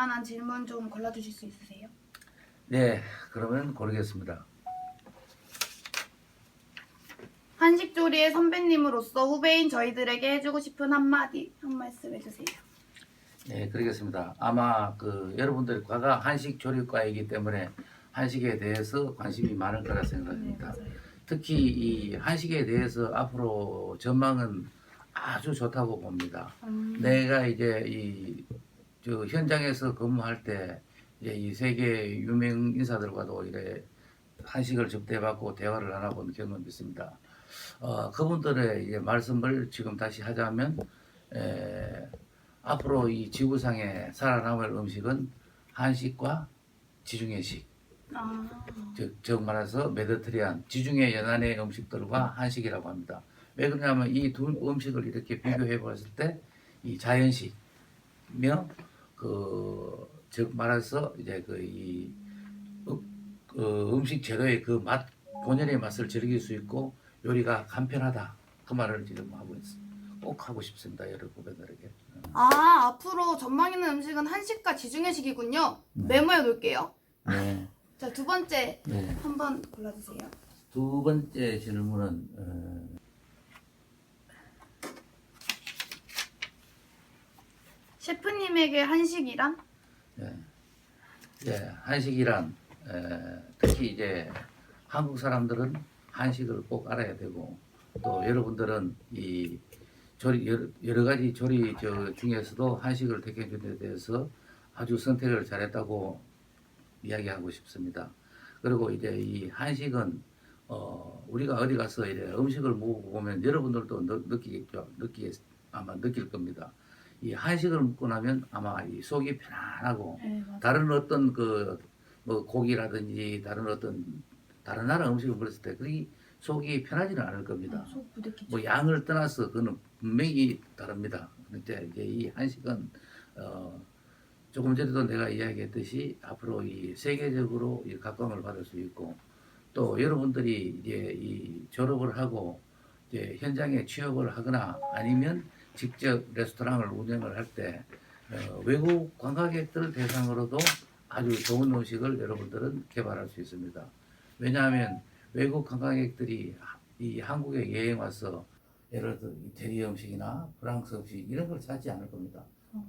만한 질문 좀 골라주실 수 있으세요? 네, 그러면 고르겠습니다. 한식 조리의 선배님으로서 후배인 저희들에게 해주고 싶은 한마디, 한 말씀 해주세요. 네, 그러겠습니다. 아마 그 여러분들이 과가 한식 조리과이기 때문에 한식에 대해서 관심이 많을 거라 네, 생각합니다. 맞아요. 특히 이 한식에 대해서 앞으로 전망은 아주 좋다고 봅니다. 음, 내가 이제 이 저 현장에서 근무할 때 이제 이 세계 유명 인사들과도 이래 한식을 접대받고 대화를 나눠본 경험이 있습니다. 어, 그분들의 이제 말씀을 지금 다시 하자면 에, 앞으로 이 지구상에 살아남을 음식은 한식과 지중해식, 아, 즉, 즉 말해서 메디트리안 지중해 연안의 음식들과 한식이라고 합니다. 왜 그러냐면 이 두 음식을 이렇게 비교해 봤을 때 이 자연식며 그 즉 말해서 이제 그이 그 음식 재료의 그 맛 본연의 맛을 즐길 수 있고 요리가 간편하다 그 말을 지금 하고 있습니다. 꼭 하고 싶습니다 여러 후배들에게. 아, 앞으로 전망 있는 음식은 한식과 지중해식이군요. 메모해 놓을게요. 네. 자, 두 번째 네. 한번 골라주세요. 두 번째 질문은 어, 셰프님에게 한식이란? 예, 예, 한식이란 에, 특히 이제 한국 사람들은 한식을 꼭 알아야 되고 또 여러분들은 이 조리 여러, 여러 가지 조리 저 중에서도 한식을 택해 준데 대해서 아주 선택을 잘했다고 이야기하고 싶습니다. 그리고 이제 이 한식은 어, 우리가 어디 가서 이래 음식을 먹고 보면 여러분들도 느, 느끼겠죠. 느끼 아마 느낄 겁니다. 이 한식을 먹고 나면 아마 이 속이 편안하고 네. 다른 어떤 그 뭐 고기라든지 다른 어떤 다른 나라 음식을 먹었을 때 그게 속이 편하지는 않을 겁니다. 속 부대끼죠. 뭐 양을 떠나서 그는 분명히 다릅니다. 그런데 이제 이 한식은 어 조금 전에도 내가 이야기했듯이 앞으로 이 세계적으로 이 각광을 받을 수 있고 또 여러분들이 이제 이 졸업을 하고 이제 현장에 취업을 하거나 아니면 직접 레스토랑을 운영을 할때 어, 외국 관광객들 대상으로도 아주 좋은 음식을 여러분들은 개발할 수 있습니다. 왜냐하면 외국 관광객들이 하- 이 한국에 여행 와서 예를 들어 이태리 음식이나 프랑스 음식 이런 걸 찾지 않을 겁니다. 어,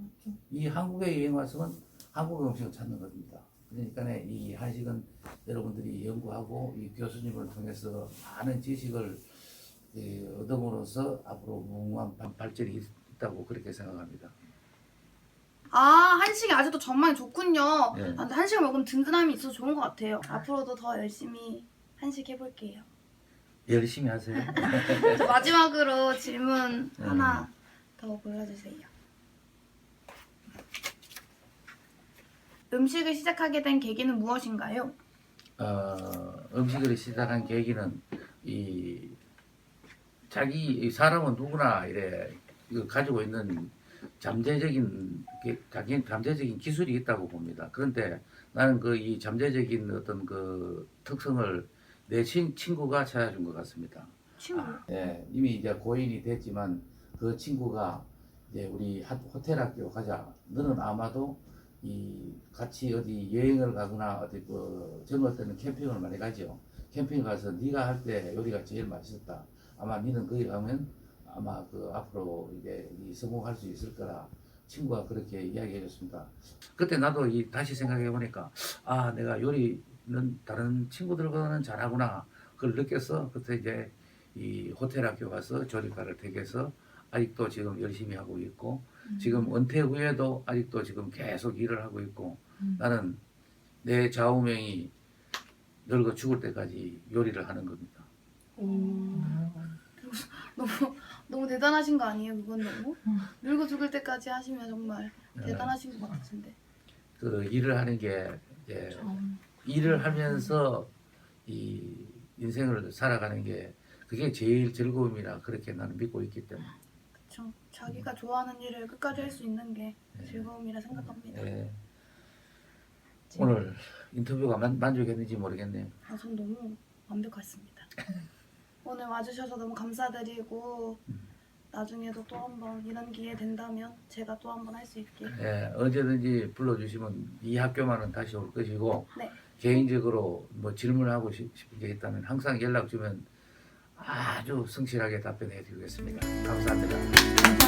좀이 한국에 여행 와서는 한국 음식을 찾는 겁니다. 그러니까 이 한식은 여러분들이 연구하고 이 교수님을 통해서 많은 지식을 이 얻음으로써 앞으로 무궁한 발- 발전이 있다고 그렇게 생각합니다. 아, 한식이 아직도 전망이 좋군요. 네. 아, 근데 한식을 먹으면 든든함이 있어 서 좋은 것 같아요. 앞으로도 더 열심히 한식 해볼게요. 열심히 하세요. 자, 마지막으로 질문 네. 하나 더 골라주세요. 음식을 시작하게 된 계기는 무엇인가요? 어, 음식을 시작한 계기는 이 자기 이 사람은 누구나 이래 이거 가지고 있는 잠재적인 게- 자기 잠재적인 기술이 있다고 봅니다. 그런데 나는 그 이 잠재적인 어떤 그 특성을 내 친, 친구가 찾아준 것 같습니다. 친구. 아, 예, 이미 이제 고인이 됐지만 그 친구가 이제 우리 하- 호텔 학교 가자. 너는 아마도 이 같이 어디 여행을 가거나 어디 그 정월 때는 캠핑을 많이 가죠. 캠핑 가서 네가 할 때 요리가 제일 맛있었다. 아마 니는 거기 가면 아마 그 앞으로 이제 이 성공할 수 있을 거라 친구가 그렇게 이야기해 줬습니다. 그때 나도 이 다시 생각해 보니까 아 내가 요리는 다른 친구들과는 잘하구나 그걸 느꼈어. 그때 이제 이 호텔 학교 가서 조리과를 택해서 아직도 지금 열심히 하고 있고 지금 은퇴 후에도 아직도 지금 계속 일을 하고 있고 음. 나는 내 좌우명이 늙어 죽을 때까지 요리를 하는 겁니다. 너무 너무 대단하신 거 아니에요? 그건 너무 늙어 죽을 때까지 하시면 정말 네. 대단하신 것 같으신데. 그 일을 하는 게 이제 일을 하면서 이 인생을 살아가는 게 그게 제일 즐거움이라 그렇게 나는 믿고 있기 때문에 그렇죠. 자기가 좋아하는 일을 끝까지 할 수 있는 게 네. 즐거움이라 생각합니다. 예. 오늘 인터뷰가 만, 만족했는지 모르겠네요. 아, 전 너무 완벽했습니다. 오늘 와주셔서 너무 감사드리고 나중에도 또 한번 이런 기회 된다면 제가 또 한번 할 수 있게 예, 언제든지 불러주시면 이 학교만은 다시 올 것이고 네. 개인적으로 뭐 질문하고 싶- 싶은 게 있다면 항상 연락 주면 아주 성실하게 답변해 드리겠습니다. 감사합니다.